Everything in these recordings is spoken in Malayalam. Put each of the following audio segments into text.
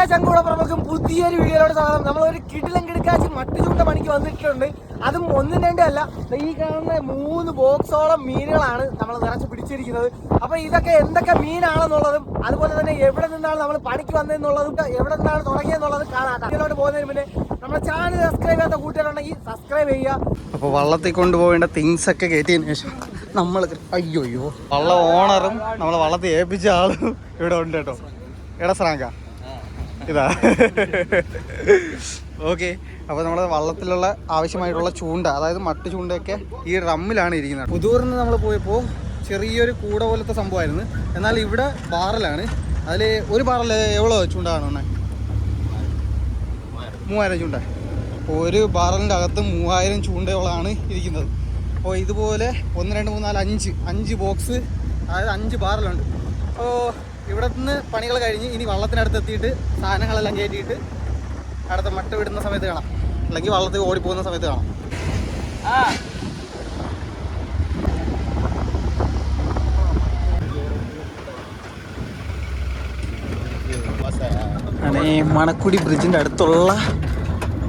എല്ലാ ചങ്കുളപ്പുറങ്ങൾക്കും പുതിയൊരു വീഡിയോയിലോട് സ്വാഗതം. നമ്മളൊരു കിടിലം കിടക്കാച്ചി മട്ടു ചൂണ്ട പണിക്ക് വന്നിട്ടുണ്ട്. അതും ഒന്നും രണ്ടും അല്ല ഈ കാണുന്ന മൂന്ന് ബോക്സോളം മീനുകളാണ് നമ്മൾ നിറച്ച് പിടിച്ചിരിക്കുന്നത്. അപ്പൊ ഇതൊക്കെ എന്തൊക്കെ മീനാണെന്നുള്ളതും അതുപോലെ തന്നെ എവിടെ നിന്നാണ് നമ്മൾ പണിക്ക് വന്നതെന്നുള്ളതും എവിടെ നിന്നാണ് തുടങ്ങിയെന്നുള്ളതും കാണാം വീഡിയോയിലോട്ട് പോകുന്നതിന് മുന്നേ നമ്മുടെ ചാനൽ സബ്സ്ക്രൈബ് ചെയ്യാത്ത കൂട്ടുകാരുണ്ടെങ്കിൽ സബ്സ്ക്രൈബ് ചെയ്യുക. അപ്പൊ വള്ളത്തിൽ കൊണ്ടുപോകേണ്ട തിങ്സ് ഒക്കെ കയറ്റിയതിനു ശേഷം നമ്മൾ അയ്യോ വള്ള ഓണറും നമ്മൾ വള്ളത്തിൽ ഏൽപ്പിച്ച ആളും ഇവിടെ ഉണ്ട് കേട്ടോ. എടാ ശ്രാങ്ക. ഇതാ. ഓക്കെ. അപ്പോൾ നമ്മുടെ വള്ളത്തിലുള്ള ആവശ്യമായിട്ടുള്ള ചൂണ്ട അതായത് മട്ട് ചൂണ്ടയൊക്കെ ഈ റമ്മിലാണ് ഇരിക്കുന്നത്. പുതൂറിന് നമ്മൾ പോയപ്പോൾ ചെറിയൊരു കൂട പോലത്തെ സംഭവമായിരുന്നു. എന്നാൽ ഇവിടെ ബാറലാണ്. അതിൽ ഒരു ബാറൽ എവ്വളോ ചൂണ്ട കാണുന്നത് മൂവായിരം ചൂണ്ട. ഒരു ബാറലിന്റെ അകത്ത് മൂവായിരം ചൂണ്ടയോളാണ് ഇരിക്കുന്നത്. അപ്പോൾ ഇതുപോലെ ഒന്ന് രണ്ട് മൂന്ന് നാല് അഞ്ച്. അഞ്ച് ബോക്സ് അതായത് അഞ്ച് ബാറലുണ്ട്. അപ്പോൾ ഇവിടെ നിന്ന് പണികൾ കഴിഞ്ഞ് ഇനി വള്ളത്തിനടുത്ത് എത്തിയിട്ട് സാധനങ്ങളെല്ലാം കയറ്റിയിട്ട് അടുത്ത മട്ട വിടുന്ന സമയത്ത് കാണാം. അല്ലെങ്കിൽ വള്ളത്തിൽ ഓടിപ്പോകുന്ന സമയത്ത് കാണാം. അങ്ങനെ ഈ മണക്കുടി ബ്രിഡ്ജിന്റെ അടുത്തുള്ള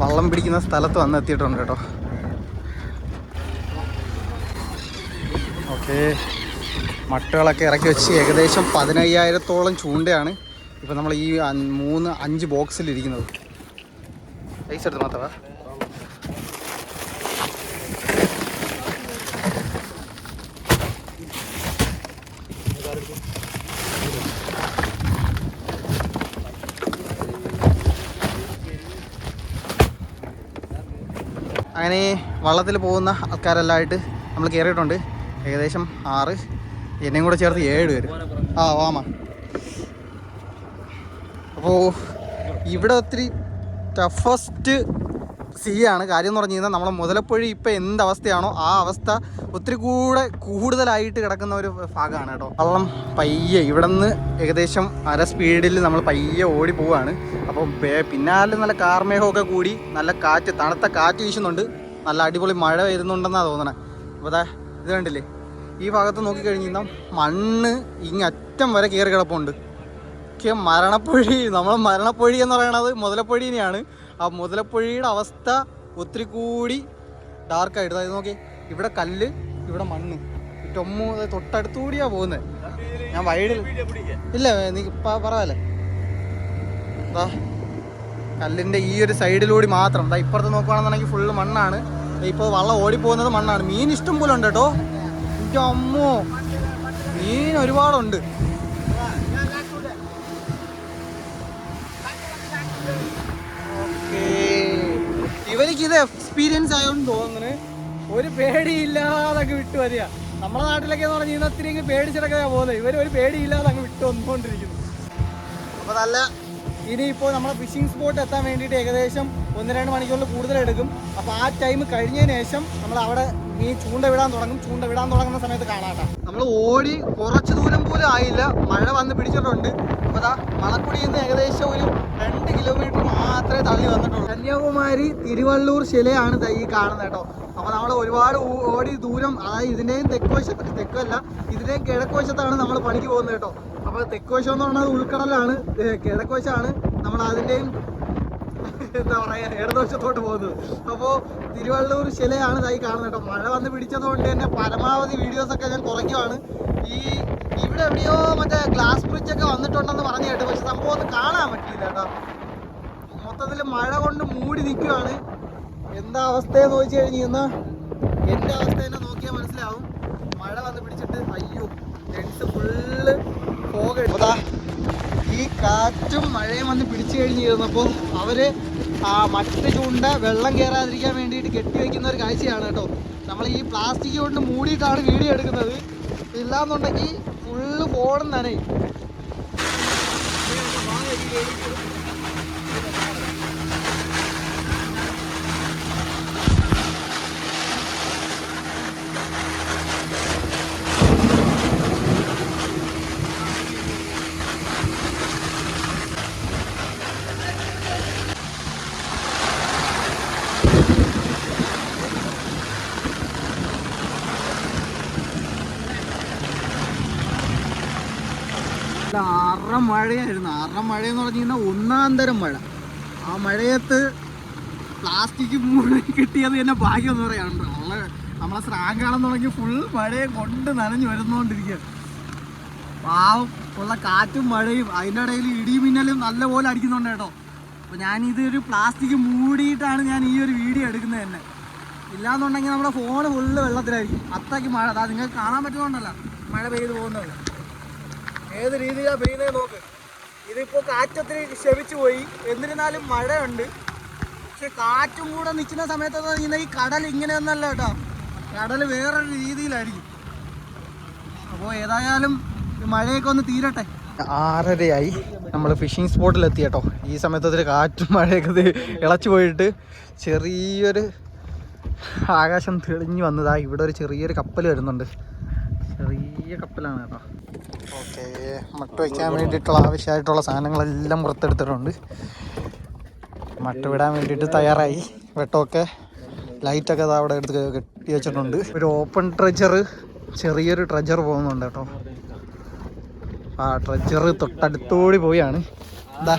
വള്ളം പിടിക്കുന്ന സ്ഥലത്ത് വന്ന് എത്തിയിട്ടുണ്ട് കേട്ടോ. ഓക്കെ. മട്ടകളൊക്കെ ഇറക്കി വെച്ച് ഏകദേശം പതിനയ്യായിരത്തോളം ചൂണ്ടയാണ് ഇപ്പം നമ്മൾ ഈ മൂന്ന് അഞ്ച് ബോക്സിലിരിക്കുന്നത് പൈസ എടുത്ത് മാത്രമാ? അങ്ങനെ വള്ളത്തിൽ പോകുന്ന ആൾക്കാരെല്ലാമായിട്ട് നമ്മൾ കയറിയിട്ടുണ്ട് ഏകദേശം ആറ് എന്നെയും കൂടെ ചേർത്ത് ഏഴ് പേര്. ആ വാമ. അപ്പോൾ ഇവിടെ ഒത്തിരി ടഫസ്റ്റ് സീ ആണ്. കാര്യം എന്ന് പറഞ്ഞു കഴിഞ്ഞാൽ നമ്മളെ മുതലപ്പൊഴി ഇപ്പം എന്ത് അവസ്ഥയാണോ ആ അവസ്ഥ ഒത്തിരി കൂടെ കൂടുതലായിട്ട് കിടക്കുന്ന ഒരു ഭാഗമാണ് കേട്ടോ. വള്ളം പയ്യെ. ഇവിടെ നിന്ന് ഏകദേശം അര സ്പീഡിൽ നമ്മൾ പയ്യെ ഓടി പോവാണ് അപ്പോൾ പിന്നാലെ നല്ല കാർമേഘമൊക്കെ കൂടി നല്ല കാറ്റ് തണുത്ത കാറ്റ് വീശുന്നുണ്ട്. നല്ല അടിപൊളി മഴ വരുന്നുണ്ടെന്നാണ് തോന്നണേ. അപ്പോൾ ഇത് കണ്ടില്ലേ? ഈ ഭാഗത്ത് നോക്കിക്കഴിഞ്ഞാൽ കഴിഞ്ഞാൽ മണ്ണ് ഇങ്ങറ്റം വരെ കയറി കിടപ്പുണ്ട്. മരണപ്പൊഴി നമ്മൾ മരണപ്പൊഴി എന്ന് പറയണത് മുതലപ്പൊഴീനെയാണ്. ആ മുതലപ്പൊഴിയുടെ അവസ്ഥ ഒത്തിരി കൂടി ഡാർക്കായിട്ട് അതായത് നോക്കി. ഇവിടെ കല്ല് ഇവിടെ മണ്ണ്. ടൊമ്മു തൊട്ടടുത്തുകൂടിയാ പോകുന്നത് ഞാൻ വൈഡിൽ ഇല്ല നീ പറവല്ലേ? എന്താ കല്ലിന്റെ ഈ ഒരു സൈഡിലൂടി മാത്രം. എന്താ ഇപ്പുറത്ത് നോക്കുകയാണെന്നുണ്ടെങ്കിൽ ഫുള്ള് മണ്ണാണ്. ഇപ്പോൾ വള്ളം ഓടിപ്പോകുന്നത് മണ്ണാണ്. മീൻ ഇഷ്ടം പോലെ ഉണ്ട് കേട്ടോ. അമ്മോ. മീൻ ഒരുപാടുണ്ട്. ഓക്കേ. ഇവർക്ക് ഇത് എക്സ്പീരിയൻസ് ആയതുകൊണ്ട് തോന്നുന്നു. ഒരു പേടിയില്ലാതെ വിട്ടു വരിക നമ്മുടെ നാട്ടിലൊക്കെ എന്ന് പറഞ്ഞാൽ ഇന്നത്തിരി പേടിച്ചിടക്കാ പോകുന്നത്. ഇവർ ഒരു പേടിയില്ലാതെ അങ്ങ് വിട്ടു വന്നുകൊണ്ടിരിക്കുന്നു. അപ്പോൾ നല്ല ഇനിയിപ്പോൾ നമ്മളെ ഫിഷിംഗ് സ്പോട്ട് എത്താൻ വേണ്ടിയിട്ട് ഏകദേശം ഒന്ന് രണ്ട് മണിക്കൂറിൽ കൂടുതൽ എടുക്കും അപ്പോൾ ആ ടൈം കഴിഞ്ഞതിന് ശേഷം നമ്മൾ അവിടെ മീൻ ചൂണ്ട വിടാൻ തുടങ്ങും. ചൂണ്ട വിടാൻ തുടങ്ങുന്ന സമയത്ത് കാണാട്ടോ. നമ്മൾ ഓടി കുറച്ച് ദൂരം പോലും ആയില്ല. മഴ വന്ന് പിടിച്ചിട്ടുണ്ട്. അപ്പോൾ അതാ മണക്കുടിയിൽ നിന്ന് ഏകദേശം ഒരു രണ്ട് കിലോമീറ്റർ മാത്രമേ തള്ളി വന്നിട്ടുള്ളൂ. കന്യാകുമാരി തിരുവള്ളൂർ ശിലയാണ് ഈ കാണുന്നത് കേട്ടോ. അപ്പോൾ നമ്മൾ ഒരുപാട് ഓടി ദൂരം അതായത് ഇതിന്റെയും തെക്കുവശത്ത് തെക്കല്ല ഇതിന്റെയും കിഴക്കുവശത്താണ് നമ്മൾ പണിക്ക് പോകുന്നത് കേട്ടോ. അപ്പോൾ തെക്കുവശം എന്ന് പറഞ്ഞാൽ ഉൾക്കടലാണ് കിഴക്കുവശമാണ്. നമ്മൾ അതിന്റെയും എന്താ പറയാ ഇടതുവശത്തോട്ട് പോകുന്നത്. അപ്പോൾ തിരുവള്ളൂർ ശിലയാണ് ഇതായി കാണുന്നത് കേട്ടോ. മഴ വന്ന് പിടിച്ചതുകൊണ്ട് തന്നെ പരമാവധി വീഡിയോസൊക്കെ ഞാൻ കുറയ്ക്കുവാണ്. ഈ ഇവിടെ എവിടെയോ മറ്റേ ഗ്ലാസ് ബ്രിഡ്ജ് ഒക്കെ വന്നിട്ടുണ്ടെന്ന് പറഞ്ഞു കേട്ടു. പക്ഷെ സംഭവം ഒന്നും കാണാൻ പറ്റിയില്ല കേട്ടോ. മൊത്തത്തിൽ മഴ കൊണ്ട് മൂടി നിൽക്കുവാണ്. എന്താ അവസ്ഥയെന്ന് ചോദിച്ചു കഴിഞ്ഞ് കഴിഞ്ഞാൽ എന്റെ അവസ്ഥ തന്നെ നോക്കിയാൽ മനസ്സിലാവും. മഴ വന്ന് പിടിച്ചിട്ട് അയ്യോ ഫുള്ള് പോക ഈ കാറ്റും മഴയും വന്ന് പിടിച്ചു കഴിഞ്ഞ് ഇരുന്നപ്പോൾ അവർ ആ മറ്റ് ചൂണ്ട വെള്ളം കയറാതിരിക്കാൻ വേണ്ടിയിട്ട് കെട്ടി വെക്കുന്ന ഒരു കാഴ്ചയാണ് കേട്ടോ. നമ്മൾ ഈ പ്ലാസ്റ്റിക് കൊണ്ട് മൂടിയിട്ടാണ് വീഡിയോ എടുക്കുന്നത്. ഇല്ലാന്നുണ്ടെങ്കിൽ ഫുള്ള് ഫോണും നനയും അറ അറ മഴയായിരുന്നു. അറ മഴ എന്ന് പറഞ്ഞു കഴിഞ്ഞാൽ ഒന്നാം തരം മഴ. ആ മഴയത്ത് പ്ലാസ്റ്റിക് മൂടി കിട്ടിയത് തന്നെ ഭാഗ്യം എന്ന് പറയാനുണ്ട് നമ്മളെ നമ്മളെ സ്രാങ്കാണെന്ന് തുടങ്ങി ഫുൾ മഴയെ കൊണ്ട് നനഞ്ഞു വരുന്നോണ്ടിരിക്കുക പാവം ഉള്ള കാറ്റും മഴയും അതിന്റെ ഇടയിൽ ഇടിയും മിന്നലും നല്ലപോലെ അടിക്കുന്നുണ്ട് കേട്ടോ. അപ്പോൾ ഇതൊരു പ്ലാസ്റ്റിക് മൂടിയിട്ടാണ് ഞാൻ ഈ ഒരു വീഡിയോ എടുക്കുന്നത് തന്നെ. ഇല്ലാന്നുണ്ടെങ്കിൽ നമ്മുടെ ഫോൺ ഫുള്ള് വെള്ളത്തിലായിരിക്കും. അത്രയ്ക്ക് മഴ. അതാ നിങ്ങൾക്ക് കാണാൻ പറ്റുന്നുണ്ടല്ലോ. മഴ പെയ്ത് പോകുന്നത്. ഏത് രീതിയിലാണ് പെയ്യുന്നത് നോക്ക്. ഇതിപ്പോൾ കാറ്റത്തിന് ക്ഷമിച്ചു പോയി. എന്നിരുന്നാലും മഴയുണ്ട്. പക്ഷെ കാറ്റും കൂടെ നിൽക്കുന്ന സമയത്ത് ഇങ്ങനെ ഈ കടൽ ഇങ്ങനെയൊന്നല്ല കേട്ടോ. കടൽ വേറൊരു രീതിയിലായിരിക്കും. അപ്പോൾ ഏതായാലും മഴയൊക്കെ ഒന്ന് തീരട്ടെ. ആറരയായി. നമ്മൾ ഫിഷിംഗ് സ്പോട്ടിലെത്തി കേട്ടോ. ഈ സമയത്ത് കാറ്റും മഴയൊക്കെ ഇളച്ചു പോയിട്ട് ചെറിയൊരു ആകാശം തെളിഞ്ഞു വന്നതാ. ഇവിടെ ഒരു ചെറിയൊരു കപ്പൽ വരുന്നുണ്ട്. ചെറിയ കപ്പലാണ് കേട്ടോ. ഓക്കെ മട്ട വയ്ക്കാൻ വേണ്ടിയിട്ടുള്ള ആവശ്യമായിട്ടുള്ള സാധനങ്ങളെല്ലാം പുറത്തെടുത്തിട്ടുണ്ട് മട്ട വിടാൻ വേണ്ടിയിട്ട് തയ്യാറായി. വെട്ടമൊക്കെ ലൈറ്റൊക്കെ അവിടെ എടുത്ത് കെട്ടി വെച്ചിട്ടുണ്ട്. ഒരു ഓപ്പൺ ട്രെജർ ചെറിയൊരു ട്രെജർ പോകുന്നുണ്ട് കേട്ടോ. ആ ട്രെജർ തൊട്ടടുത്തോടി പോയാണ്. എന്താ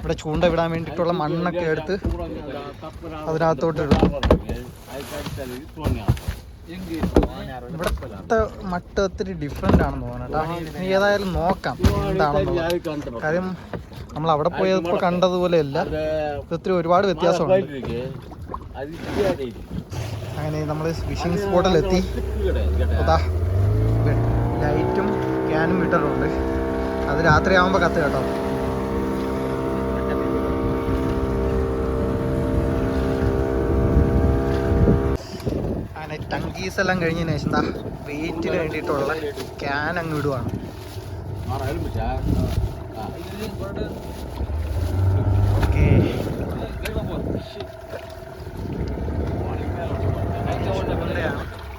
ഇവിടെ ചൂണ്ട വിടാൻ വേണ്ടിയിട്ടുള്ള മണ്ണൊക്കെ എടുത്ത് അതിനകത്തോട്ട് ഇടും. ഇവിടുത്തെ മട്ട ഒത്തിരി ഡിഫറെന്റ് ആണെന്ന് തോന്നുന്നു ഏതായാലും നോക്കാം എന്താണെന്ന് കാര്യം നമ്മൾ അവിടെ പോയപ്പോൾ കണ്ടതുപോലെയല്ല. ഒത്തിരി ഒരുപാട് വ്യത്യാസമുണ്ട്. അങ്ങനെ നമ്മൾ ഫിഷിംഗ് സ്പോട്ടിലെത്തി അതാ ലൈറ്റും ക്യാനും ഇട്ടിട്ടുണ്ട്. അത് രാത്രി ആകുമ്പോൾ കത്ത് കേട്ടോ അങ്ങനെ ടങ്കീസ് എല്ലാം കഴിഞ്ഞതിന് ശേഷം വെയിറ്റ് വെയിറ്റിന് വേണ്ടിയിട്ടുള്ള ക്യാൻ അങ്ങ് ഇടുവാണ് ഓക്കെ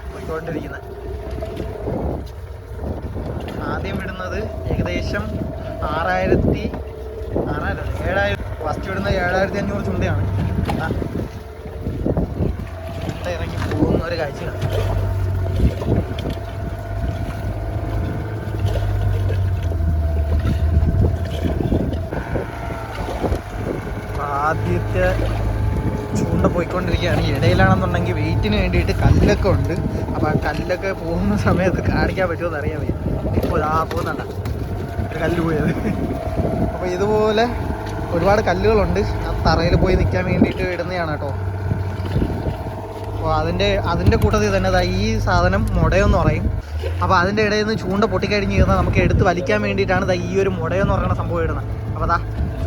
പോയിക്കൊണ്ടിരിക്കുന്നത് ആദ്യം വിടുന്നത് ഏകദേശം ആറായിരത്തി ആറായിരം ഏഴായിരം ഫസ്റ്റ് വിടുന്നത് ഏഴായിരത്തി അഞ്ഞൂറ് ചുണ്ടയാണ് ആ. ചുണ്ട ഇറങ്ങി പോകുന്ന ഒരു കാഴ്ചയാണ് ആദ്യത്തെ ചൂണ്ട പോയിക്കൊണ്ടിരിക്കുകയാണ് ഇടയിലാണെന്നുണ്ടെങ്കിൽ വെയിറ്റിന് വേണ്ടിയിട്ട് കല്ലൊക്കെ ഉണ്ട് അപ്പോൾ ആ കല്ലൊക്കെ പോകുന്ന സമയത്ത് കാണിക്കാൻ പറ്റുമെന്ന് അറിയാൻ വയ്യ. ഇപ്പോൾ ആ പോകുന്നുണ്ട. കല്ല് പോയത് അപ്പോൾ ഇതുപോലെ ഒരുപാട് കല്ലുകളുണ്ട്. ആ തറയിൽ പോയി നിൽക്കാൻ വേണ്ടിയിട്ട് ഇടുന്നതാണ് കേട്ടോ. അപ്പോൾ അതിന്റെ അതിന്റെ കൂട്ടത്തിൽ തന്നെ ഈ സാധനം മുടയെന്ന് പറയും. അപ്പോൾ അതിന്റെ ഇടയിൽ നിന്ന് ചൂണ്ട പൊട്ടിക്കഴിഞ്ഞ് കഴിഞ്ഞാൽ നമുക്ക് എടുത്ത് വലിക്കാൻ വേണ്ടിയിട്ടാണ് ഈ ഒരു മുടയെന്ന് പറയുന്ന സംഭവം ഇടുന്നത്. അപ്പോൾ ദാ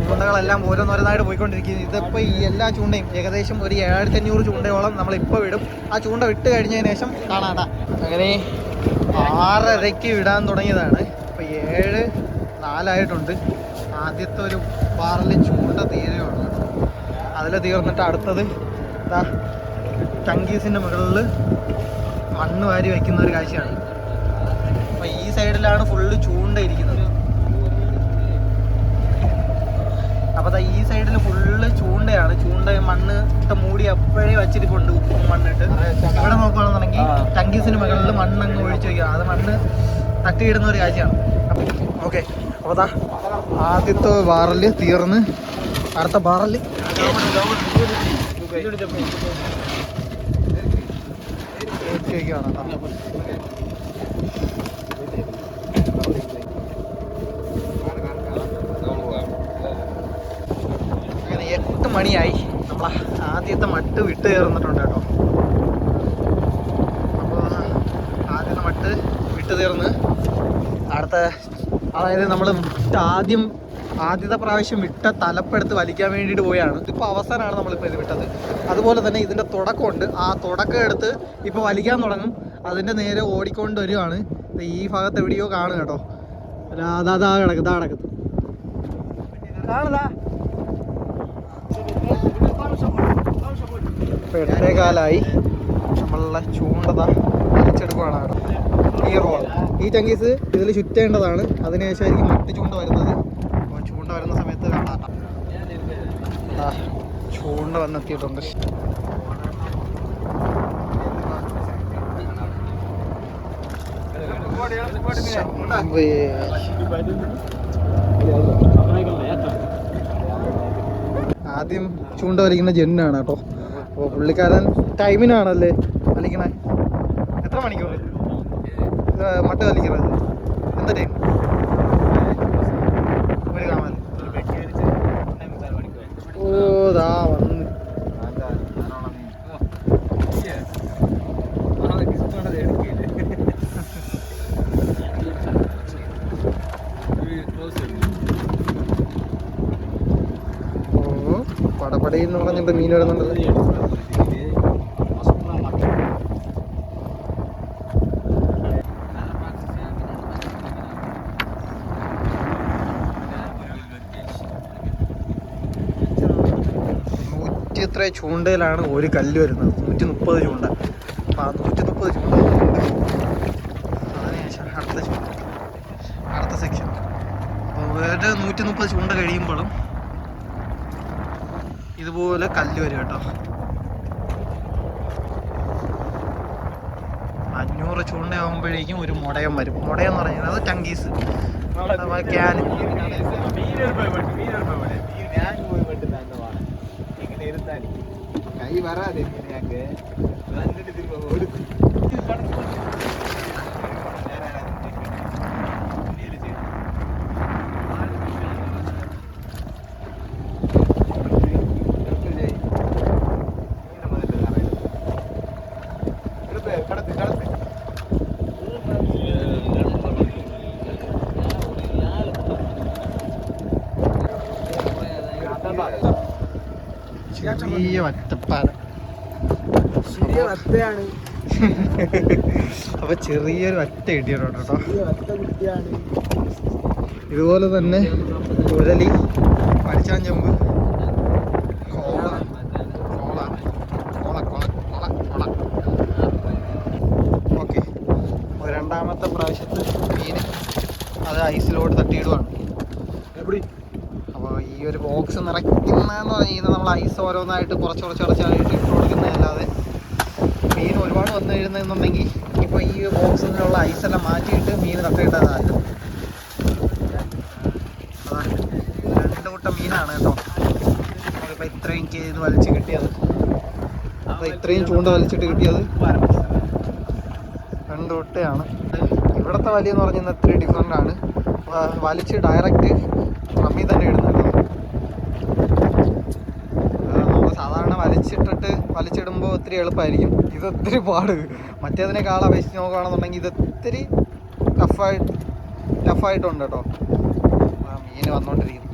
ചൂണ്ടകളെല്ലാം ഓരോന്നോരോന്നായിട്ട് പോയിക്കൊണ്ടിരിക്കുന്നു. ഇതിപ്പോൾ ഈ എല്ലാ ചൂണ്ടയും ഏകദേശം ഒരു ഏഴായിരത്തി അഞ്ഞൂറ് ചൂണ്ടയോളം നമ്മളിപ്പോൾ വിടും ആ ചൂണ്ട വിട്ട് കഴിഞ്ഞതിന് ശേഷം കാണാട്ടാ. അങ്ങനെ ആറരയ്ക്ക് വിടാൻ തുടങ്ങിയതാണ്. ഇപ്പോൾ ഏഴ് നാലായിട്ടുണ്ട്. ആദ്യത്തെ ഒരു പാറൽ ചൂണ്ട തീരുകയാണ് അതിൽ തീർന്നിട്ട് അടുത്തത് ഇതാ ടങ്കീസിന്റെ മുകളിൽ മണ്ണ് വാരി വയ്ക്കുന്ന ഒരു കാഴ്ചയാണ്. അപ്പോൾ ഈ സൈഡിലാണ് ഫുള്ള് ചൂണ്ട ഇരിക്കുന്നത്. അപ്പോൾ അതാ ഈ സൈഡിൽ ഫുള്ള് ചൂണ്ടയാണ്. ചൂണ്ട മണ്ണ് ഇട്ട് മൂടി അപ്പോഴേ വച്ചിരിപ്പുണ്ട് ഉപ്പും മണ്ണിട്ട്. ഇവിടെ നോക്കുകയാണെന്നുണ്ടെങ്കിൽ ടങ്കീസിന് മുകളിൽ മണ്ണ് അങ്ങ് ഒഴിച്ചു വയ്ക്കുക അത് മണ്ണ് തട്ടിയിടുന്ന ഒരു കാഴ്ചയാണ് ഓക്കെ. അപ്പോൾ അതാ ആദ്യത്തെ ബാറൽ തീർന്ന് അടുത്ത ബാറൽ. കയറ്റി വയ്ക്കുകയാണ് കേട്ടോ അങ്ങനെ എട്ട് മണിയായി. നമ്മൾ ആദ്യത്തെ മട്ട് വിട്ട് തീർന്നിട്ടുണ്ട് കേട്ടോ. അപ്പോൾ ആദ്യത്തെ മട്ട് വിട്ട് തീർന്ന്. അടുത്ത അതായത് നമ്മൾ ആദ്യം ആദ്യത്തെ പ്രാവശ്യം വിട്ട തലപ്പെടുത്ത് വലിക്കാൻ വേണ്ടിയിട്ട് പോയാണ്. ഇപ്പോൾ അവസാനമാണ് നമ്മളിപ്പോൾ ഇത് വിട്ടത്. അതുപോലെ തന്നെ ഇതിന്റെ തുടക്കമുണ്ട്. ആ തുടക്കം എടുത്ത് ഇപ്പോൾ വലിക്കാൻ തുടങ്ങും. അതിന്റെ നേരെ ഓടിക്കൊണ്ട് വരുവാണ് ഈ ഭാഗത്തെ വീഡിയോ കാണും കേട്ടോ. അതാ അതാ കിടക്കും ഇതാ കിടക്കും. കാണുതാ ഇപ്പൊ എട്ടേ കാലായി നമ്മളുടെ ചൂണ്ടത വലിച്ചെടുക്കുകയാണ് അവിടെ. ഈ റോൾ ഈ ചങ്കീസ് ഇതിൽ ചുറ്റേണ്ടതാണ്. അതിനുശേഷമായിരിക്കും മറ്റ് ചൂണ്ട വരുന്നത്. അപ്പോൾ ചൂണ്ട വരുന്ന സമയത്ത് കാണാം ചൂണ്ട വന്നെത്തിയിട്ടുണ്ട്. ആദ്യം ചൂണ്ട വലിക്കുന്ന ജെന്നാണ് കേട്ടോ. അപ്പോൾ പുള്ളിക്കാരൻ ടൈമിനാണല്ലേ വലിക്കണേ എത്ര മണിക്കൂർ ഇത് മട്ട വലിക്കുന്നത് എന്താ ടൈം ഒരു കാമൽ ഓ ദാ വന്ന് ഓ പടപടി എന്ന് പറഞ്ഞിട്ട് മീൻ വരുന്നുണ്ടല്ലോ. നൂറ്റി ചൂണ്ടയിലാണ് ഒരു കല്ല് വരുന്നത്. നൂറ്റി മുപ്പത് ചൂണ്ട. അപ്പം ആ നൂറ്റി മുപ്പത് ചൂണ്ട. അടുത്ത സെക്ഷൻ അപ്പോൾ ഒരു നൂറ്റി മുപ്പത് ചൂണ്ട കഴിയുമ്പോഴും ഇതുപോലെ കല്ല് വരും കേട്ടോ. അഞ്ഞൂറ് ചൂണ്ടയാകുമ്പോഴേക്കും ഒരു മുടയം വരും. മുടയം എന്ന് പറയുന്നത് ടങ്കീസ് ക്യാൻ കൈ വരാതെ ഞങ്ങൾക്ക് വന്നിട്ട് തിരുമ്പോ ഓടുക്കും കടത്ത് കടത്ത് ചെറിയ വറ്റപ്പാറ. അപ്പൊ ചെറിയൊരു വറ്റ കിട്ടിയിട്ടുണ്ട് കേട്ടോ. ഇതുപോലെ തന്നെ ഉരലി പഠിച്ചാൻ ചെമ്പ് രണ്ടാമത്തെ പ്രാവശ്യത്തെ മീൻ അത് ഐസിലോട്ട് തട്ടിയിടുവാണ്. എവിടെ? ഈ ഒരു ബോക്സ് നിറയ്ക്കുന്നതെന്ന് പറഞ്ഞു നമ്മൾ ഐസ് ഓരോന്നായിട്ട് കുറച്ച് കുറച്ച് കുറച്ചായിട്ട് ഇട്ട് കൊടുക്കുന്നതല്ലാതെ മീൻ ഒരുപാട് വന്നു കഴിയുന്നുണ്ടെങ്കിൽ ഇപ്പോൾ ഈ ബോക്സിലുള്ള ഐസെല്ലാം മാറ്റിയിട്ട് മീൻ അതാ. രണ്ട് കൂട്ടം മീനാണ് കേട്ടോ. അതിപ്പോൾ ഇത്രയും ചെയ്ത് വലിച്ച് കിട്ടിയത്. അപ്പോൾ ഇത്രയും ചൂണ്ട വലിച്ചിട്ട് കിട്ടിയത് രണ്ട് കൂട്ടയാണ് ഇവിടുത്തെ വലിയെന്ന് പറഞ്ഞാൽ ഇത്തിരി ഡിഫറെന്റ് ആണ്. വലിച്ച് ഡയറക്റ്റ് റമ്മി തന്നെ ഇടുന്നുണ്ട് ഒത്തിരി എളുപ്പമായിരിക്കും ഇത് ഒത്തിരി പാട്. മറ്റേതിനേക്കാൾ അപേക്ഷിച്ച് നോക്കുകയാണെന്നുണ്ടെങ്കിൽ ഇത് ഒത്തിരി ടഫായിട്ട് ടഫായിട്ടുണ്ട് കേട്ടോ ആ മീൻ വന്നുകൊണ്ടിരിക്കുന്നു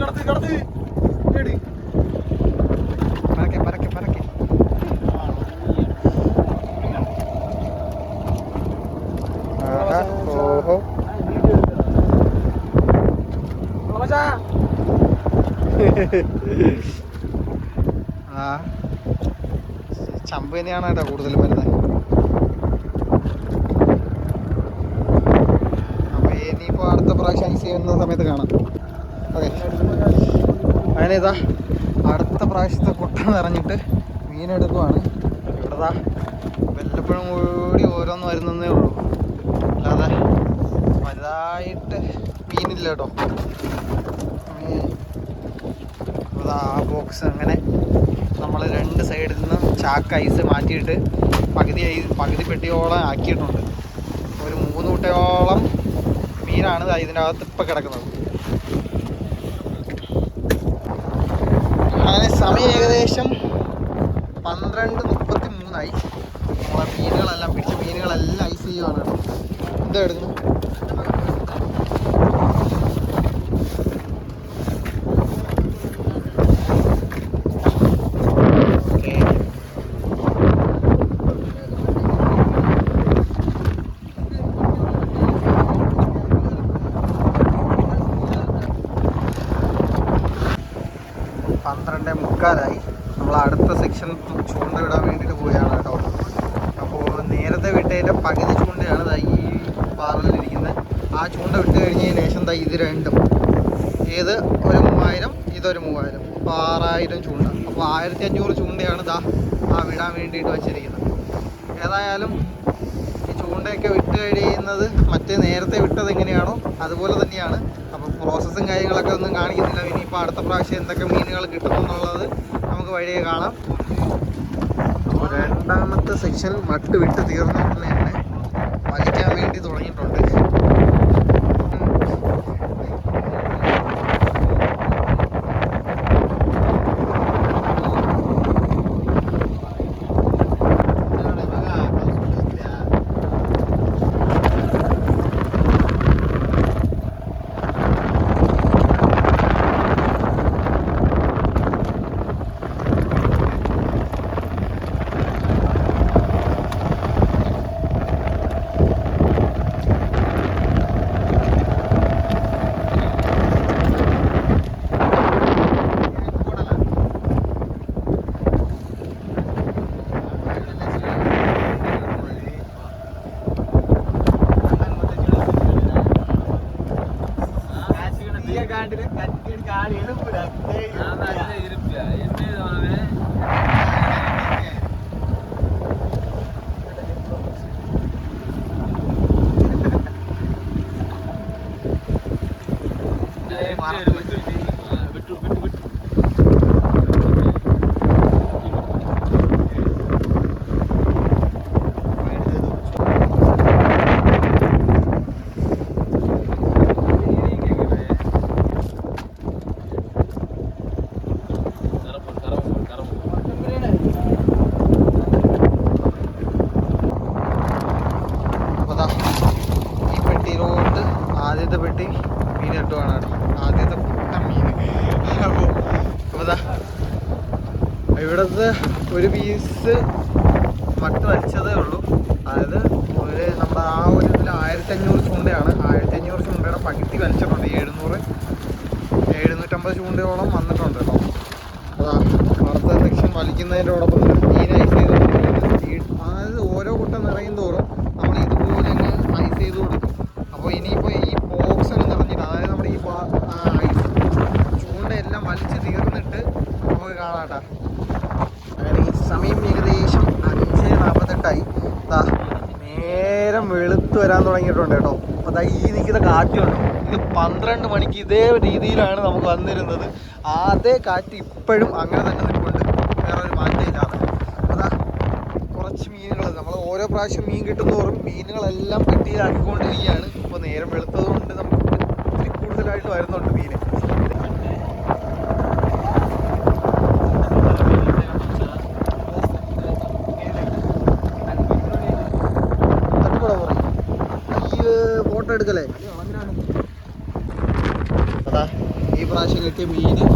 കടത്തി കടത്ത്. ആ. ചമ്പ് കേട്ടോ കൂടുതൽ വരുന്നത്. അപ്പൊ ഇനിയിപ്പോ അടുത്ത പ്രാവശ്യം ചെയ്യുന്ന സമയത്ത് കാണാം. ഓക്കെ. അങ്ങനെ ഇതാ അടുത്ത പ്രാവശ്യത്തെ കുട്ട നിറഞ്ഞിട്ട് മീനെടുക്കുവാണ് ഇവിടെതാ വല്ലപ്പോഴും കൂടി ഓരോന്ന് വരുന്നതേ ഉള്ളൂ. അല്ലാതെ വലുതായിട്ട് മീനില്ല കേട്ടോ ഉം. അതാ ആ ബോക്സ് അങ്ങനെ നമ്മൾ രണ്ട് സൈഡിൽ നിന്നും ചാക്ക് ഐസ് മാറ്റിയിട്ട് പകുതി പകുതി പെട്ടിയോളം ആക്കിയിട്ടുണ്ട്. ഒരു മൂന്ന് കുട്ടയോളം മീനാണ് ഇതിന്റെ അകത്ത് ഇപ്പം കിടക്കുന്നത്. അങ്ങനെ സമയം ഏകദേശം പന്ത്രണ്ട് മുപ്പത്തി മൂന്നായി നമ്മളെ മീനുകളെല്ലാം പിടിച്ച മീനുകളെല്ലാം ഐസ് ചെയ്യുവാണ്. എന്താ എടുക്കുന്നു ഓക്കേ. പന്ത്രണ്ട് മുക്കാലായി നമ്മൾ അടുത്ത സെക്ഷൻ ചൂണ്ട വിടാൻ വേണ്ടിയിട്ട് പോവുകയാണ് കേട്ടോ അപ്പോൾ നേരത്തെ വിട്ടതിന്റെ പകുതി ചൂണ്ടയാണ് ദാ ഈ പാറലിരിക്കുന്നത് ആ ചൂണ്ട വിട്ട് കഴിഞ്ഞതിന് ശേഷം ദാ ഇത് രണ്ടും ഏത് ഒരു മൂവായിരം ഇതൊരു മൂവായിരം അപ്പോൾ ആറായിരം ചൂണ്ട. അപ്പോൾ ആയിരത്തി അഞ്ഞൂറ് ചൂണ്ടയാണ് ദാ ആ വിടാൻ വേണ്ടിയിട്ട് വെച്ചിരിക്കുന്നത്. ഏതായാലും ഈ ചൂണ്ടയൊക്കെ വിട്ട് കഴിയുന്നത് മറ്റേ നേരത്തെ വിട്ടത് എങ്ങനെയാണോ അതുപോലെ തന്നെയാണ്. അപ്പോൾ പ്രോസസ്സും കാര്യങ്ങളൊക്കെ ഒന്നും കാണിക്കുന്നില്ല. ഇനിയിപ്പോൾ അടുത്ത പ്രാവശ്യം എന്തൊക്കെ മീനുകൾ കിട്ടുമെന്നുള്ളത് നമുക്ക് വഴിയെ കാണാം. രണ്ടാമത്തെ സെക്ഷൻ മട്ട് വിട്ട് തീർന്നു തന്നെ വലിക്കാൻ വേണ്ടി തുടങ്ങിയിട്ടുണ്ട്. ഇവിടുത്തെ ഒരു പീസ് മട്ട് വലിച്ചതേ ഉള്ളൂ. അതായത് ഒരു നമ്മുടെ ആ ഒരു ഇതിൽ ആയിരത്തി അഞ്ഞൂറ് ചൂണ്ടയാണ്. ആയിരത്തി അഞ്ഞൂറ് ചൂണ്ടയുടെ പകുതി വലിച്ചിട്ടുണ്ട് എഴുന്നൂറ് എഴുന്നൂറ്റമ്പത് ചൂണ്ടയോളം വന്നിട്ടുണ്ട് കേട്ടോ. അതാ അടുത്ത സെക്ഷൻ വലിക്കുന്നതിന്റെ തന്നെ മീൻ ഐസ് ചെയ്ത് അതായത് ഓരോ കുട്ടം നിറയും തോറും നമ്മൾ ഇതുപോലെ അങ്ങ് ഐസ് ചെയ്ത് കൊടുക്കും അപ്പോൾ ഇനിയിപ്പോൾ ഈ ബോക്സ് അങ്ങ് നിറഞ്ഞിട്ട് അതായത് നമ്മുടെ ഈ ബാ- ആ ഐസ് ചൂണ്ടയെല്ലാം വലിച്ച് തീർന്നിട്ട് നമുക്ക് കാണാട്ടാ അങ്ങനെ ഈ സമയം ഏകദേശം അഞ്ച് നാൽപ്പത്തെട്ടായി ദാ നേരം വെളുത്ത് വരാൻ തുടങ്ങിയിട്ടുണ്ട് കേട്ടോ. അപ്പോൾ ദാ ഈ നിൽക്കുന്ന കാറ്റുണ്ടോ ഇത് പന്ത്രണ്ട് മണിക്ക് ഇതേ രീതിയിലാണ് നമുക്ക് വന്നിരുന്നത്. അതേ കാറ്റ് ഇപ്പോഴും അങ്ങനെ തന്നെ നിൽപ്പുണ്ട്. വേറെ ഒരു മാറ്റമില്ലാതെ അതാ കുറച്ച് മീനുകൾ നമ്മൾ ഓരോ പ്രാവശ്യം മീൻ കിട്ടുന്നതോറും മീനുകളെല്ലാം പെട്ടിയിൽ പെട്ടിയിലാക്കിക്കൊണ്ടിരിക്കുകയാണ് ഇപ്പോൾ നേരം വെളുത്തത് കൊണ്ട് നമുക്ക് ഇത്തിരി കൂടുതലായിട്ട് വരുന്നുണ്ട് മീൻ അതുകൂടെ പറയും ഈ ഫോട്ടോ എടുക്കലേ അതാ ഈ പ്രാവശ്യം കിട്ടിയ മീൻ ഐസിലങ്ങ്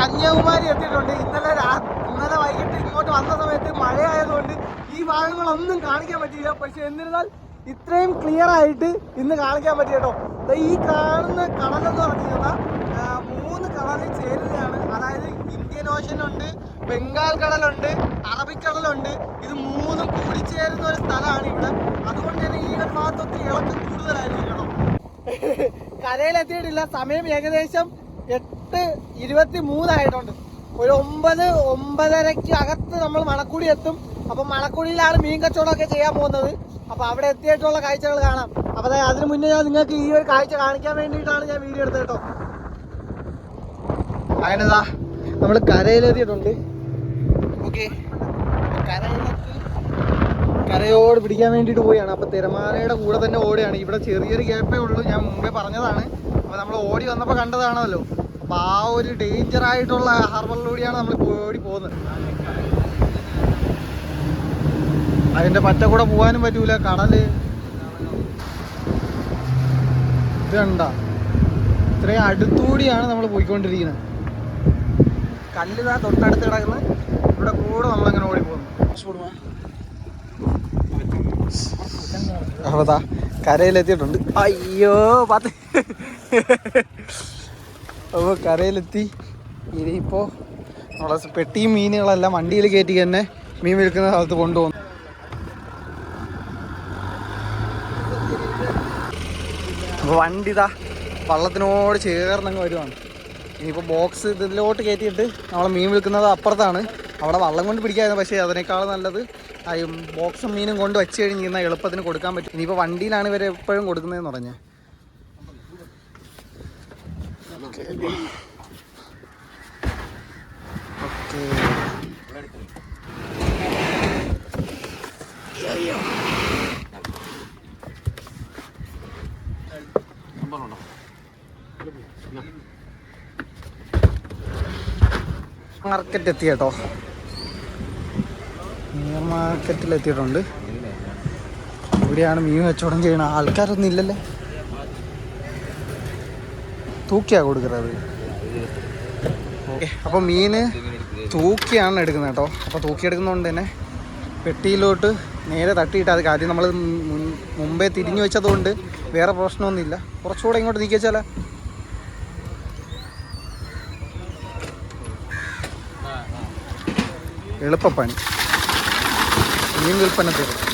കന്യാകുമാരി എത്തിയിട്ടുണ്ട്. ഇന്നലെ ഇന്നലെ വൈകിട്ട് ഇങ്ങോട്ട് വന്ന സമയത്ത് മഴയായതുകൊണ്ട് ഈ ഭാഗങ്ങളൊന്നും കാണിക്കാൻ പറ്റിയില്ല. പക്ഷെ എന്നിരുന്നാൽ ഇത്രയും ക്ലിയർ ആയിട്ട് ഇന്ന് കാണിക്കാൻ പറ്റി കേട്ടോ. ഈ കാണുന്ന കടലെന്ന് പറഞ്ഞു കഴിഞ്ഞാൽ മൂന്ന് കടലിൽ ചേരുന്നതാണ്. അതായത് ഇന്ത്യൻ ഓഷൻ ഉണ്ട് ബംഗാൾ കടലുണ്ട് അറബിക്കടലുണ്ട് ഇത് മൂന്നും കൂടിച്ചേരുന്ന ഒരു സ്ഥലമാണ് ഇവിടെ. അതുകൊണ്ട് തന്നെ ഈ ഒരു ഭാഗത്തൊക്കെ ഇളക്കം കൂടുതലായിരിക്കും കേട്ടോ. കരയിലെത്തിയിട്ടില്ല. സമയം ഏകദേശം എട്ട് ഇരുപത്തി മൂന്നായിട്ടുണ്ട് ഒരു ഒമ്പത് ഒമ്പതരയ്ക്ക് അകത്ത് നമ്മൾ മണക്കുടി എത്തും. അപ്പൊ മണക്കുടിയിലാണ് മീൻ കച്ചവടമൊക്കെ ചെയ്യാൻ പോകുന്നത്. അപ്പൊ അവിടെ എത്തിയിട്ടുള്ള കാഴ്ചകൾ കാണാം. അപ്പൊ അതിനു മുന്നേ ഞാൻ നിങ്ങൾക്ക് ഈ ഒരു കാഴ്ച കാണിക്കാൻ വേണ്ടിയിട്ടാണ് ഞാൻ വീഡിയോ എടുത്തത് കേട്ടോ. അങ്ങനെതാ നമ്മൾ കരയിലെത്തിയിട്ടുണ്ട്. ഓക്കെ. കരയോട് പിടിക്കാൻ വേണ്ടിയിട്ട് പോവുകയാണ്. അപ്പോൾ തിരമാലയുടെ കൂടെ തന്നെ ഓടുകയാണ്. ഇവിടെ ചെറിയൊരു ഗ്യാപ്പേ ഉള്ളൂ. ഞാൻ മുമ്പേ പറഞ്ഞതാണ്. അപ്പോൾ നമ്മൾ ഓടി വന്നപ്പോൾ കണ്ടതാണല്ലോ. അപ്പോൾ ആ ഒരു ഡേഞ്ചർ ആയിട്ടുള്ള ഹാർബറിലൂടെയാണ് നമ്മൾ ഓടി പോകുന്നത്. അതിന്റെ പറ്റ കൂടെ പോകാനും പറ്റൂല കടൽ. ഇത് കണ്ട? ഇത്രയും അടുത്തുകൂടിയാണ് നമ്മൾ പോയിക്കൊണ്ടിരിക്കുന്നത്. കല്ല് കല്ലിതാ തൊട്ടടുത്ത് കിടക്കുന്നത്. ഇവിടെ കൂടെ നമ്മൾ നമ്മളങ്ങനെ ഓടി പോകുന്നു. അപ്പതാ കരയിലെത്തിയിട്ടുണ്ട്. അയ്യോ പത്ത്. അപ്പോൾ കരയിലെത്തി. ഇനിയിപ്പോൾ നമ്മളെ പെട്ടിയും മീനുകളെല്ലാം വണ്ടിയിൽ കയറ്റി തന്നെ മീൻ വിൽക്കുന്ന സ്ഥലത്ത് കൊണ്ടുപോകുന്നു. വണ്ടി ഇതാ വള്ളത്തിനോട് ചേർന്നങ്ങ് വരുവാണ്. ഇനിയിപ്പോൾ ബോക്സ് ഇതിലോട്ട് കയറ്റിയിട്ട് നമ്മൾ മീൻ വിൽക്കുന്നത് അപ്പുറത്താണ്. അവിടെ വള്ളം കൊണ്ട് പിടിക്കായിരുന്നു പക്ഷേ അതിനേക്കാൾ നല്ലത് ബോക്സും മീനും കൊണ്ട് വെച്ച് കഴിഞ്ഞ് കഴിഞ്ഞാൽ എളുപ്പത്തിന് കൊടുക്കാൻ പറ്റും. ഇനിയിപ്പോൾ വണ്ടിയിലാണ് ഇവരെപ്പോഴും കൊടുക്കുന്നതെന്ന് പറഞ്ഞത് ഓക്കെ മാർക്കറ്റ് എത്തി കേട്ടോ മീൻ മാർക്കറ്റിൽ എത്തിയിട്ടുണ്ട് ഇവിടെയാണ് മീൻ കച്ചവടം ചെയ്യണ ആൾക്കാരൊന്നും ഇല്ലല്ലേ? തൂക്കിയാ കൊടുക്കുന്നത്. ഓക്കെ അപ്പോൾ മീന് തൂക്കിയാണ് എടുക്കുന്നത് കേട്ടോ. അപ്പോൾ തൂക്കി തന്നെ പെട്ടിയിലോട്ട് നേരെ തട്ടിയിട്ട് അത് കാര്യം. നമ്മൾ മുമ്പേ തിരിഞ്ഞു വെച്ചതുകൊണ്ട് വേറെ പ്രശ്നമൊന്നുമില്ല. കുറച്ചുകൂടെ ഇങ്ങോട്ട് നീക്കി വെച്ചാലോ. എളുപ്പപ്പണി. മീൻ വിൽപ്പന തീരും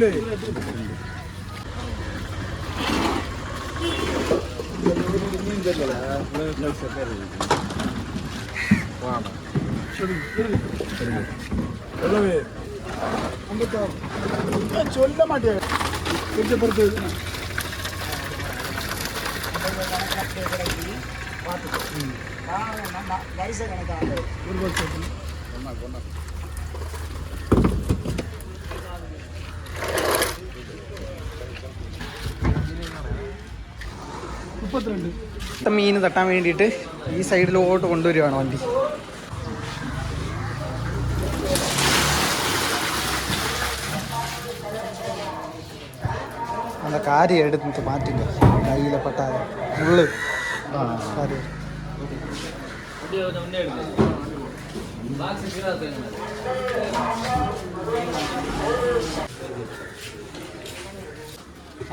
சொல்லு. சொல்ல. மாட்டேன். பொறுத்து? பார்த்துக்கோ நான் வயசை கணக்காக. ஒரு வருஷம். ஒன்றா ஒன்றா മുപ്പത്തിരണ്ട്. മീൻ തട്ടാൻ വേണ്ടിയിട്ട് ഈ സൈഡിലോട്ട് കൊണ്ടുവരികയാണ് വണ്ടി. നല്ല കാര്യം എടുത്തിട്ട് മാറ്റില്ല കയ്യിലെ പട്ടാര ഉള്ളു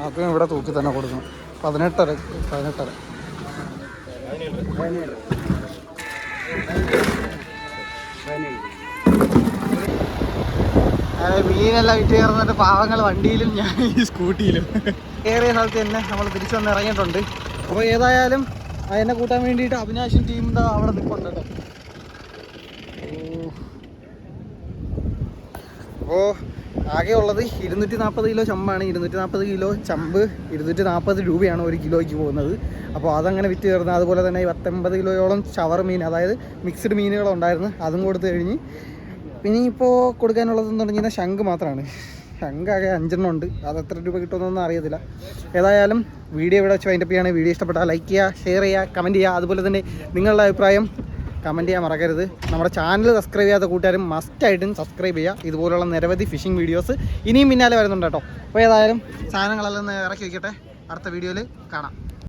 ആർക്കും ഇവിടെ തൂക്കി തന്നെ കൊടുക്കണം. പതിനെട്ടര പതിനെട്ടര. മീനെല്ലാം വിറ്റ് കയറുന്നിട്ട് പാവങ്ങൾ വണ്ടിയിലും ഞാൻ ഈ സ്കൂട്ടിയിലും. കയറിയ സ്ഥലത്ത് തന്നെ നമ്മൾ തിരിച്ചു വന്ന് ഇറങ്ങിയിട്ടുണ്ട്. അപ്പോൾ ഏതായാലും എന്നെ കൂട്ടാൻ വേണ്ടിയിട്ട് അവിനാശും ടീം എന്താ അവിടെ നിൽപ്പുണ്ട് കേട്ടോ. അപ്പോൾ ആകെ ഉള്ളത് ഇരുന്നൂറ്റി നാൽപ്പത് കിലോ ചമ്പാണ്. ഇരുന്നൂറ്റി നാൽപ്പത് കിലോ ചമ്പ് ഇരുന്നൂറ്റി നാൽപ്പത് രൂപയാണ് ഒരു കിലോയ്ക്ക് പോകുന്നത്. അപ്പോൾ അതങ്ങനെ വിറ്റ് തീർന്ന് അതുപോലെ തന്നെ ഈ പത്തൊമ്പത് കിലോയോളം ചവർ മീൻ അതായത് മിക്സ്ഡ് മീനുകളുണ്ടായിരുന്നു അതും കൊടുത്തു കഴിഞ്ഞ് പിന്നെ ഇപ്പോൾ കൊടുക്കാനുള്ളതെന്ന് പറഞ്ഞു കഴിഞ്ഞാൽ ശംഖ് മാത്രമാണ് ശങ്കാകെ അഞ്ചെണ്ണം ഉണ്ട്. അത് എത്ര രൂപ കിട്ടുമെന്നൊന്നും അറിയത്തില്ല. ഏതായാലും വീഡിയോ ഇവിടെ വെച്ച് വൈൻഡപ്പ് ചെയ്യുകയാണ്. വീഡിയോ ഇഷ്ടപ്പെട്ടാൽ ലൈക്ക് ചെയ്യുക ഷെയർ ചെയ്യുക കമന്റ് ചെയ്യുക. അതുപോലെ തന്നെ നിങ്ങളുടെ അഭിപ്രായം കമന്റ് ചെയ്യാൻ മറക്കരുത്. നമ്മുടെ ചാനൽ സബ്സ്ക്രൈബ് ചെയ്യാത്ത കൂട്ടുകാരും മസ്റ്റായിട്ടും സബ്സ്ക്രൈബ് ചെയ്യുക. ഇതുപോലുള്ള നിരവധി ഫിഷിംഗ് വീഡിയോസ് ഇനിയും പിന്നാലെ വരുന്നുണ്ട് കേട്ടോ. അപ്പോൾ ഏതായാലും സാധനങ്ങളെല്ലാം ഇറക്കി വയ്ക്കട്ടെ അടുത്ത വീഡിയോയിൽ കാണാം.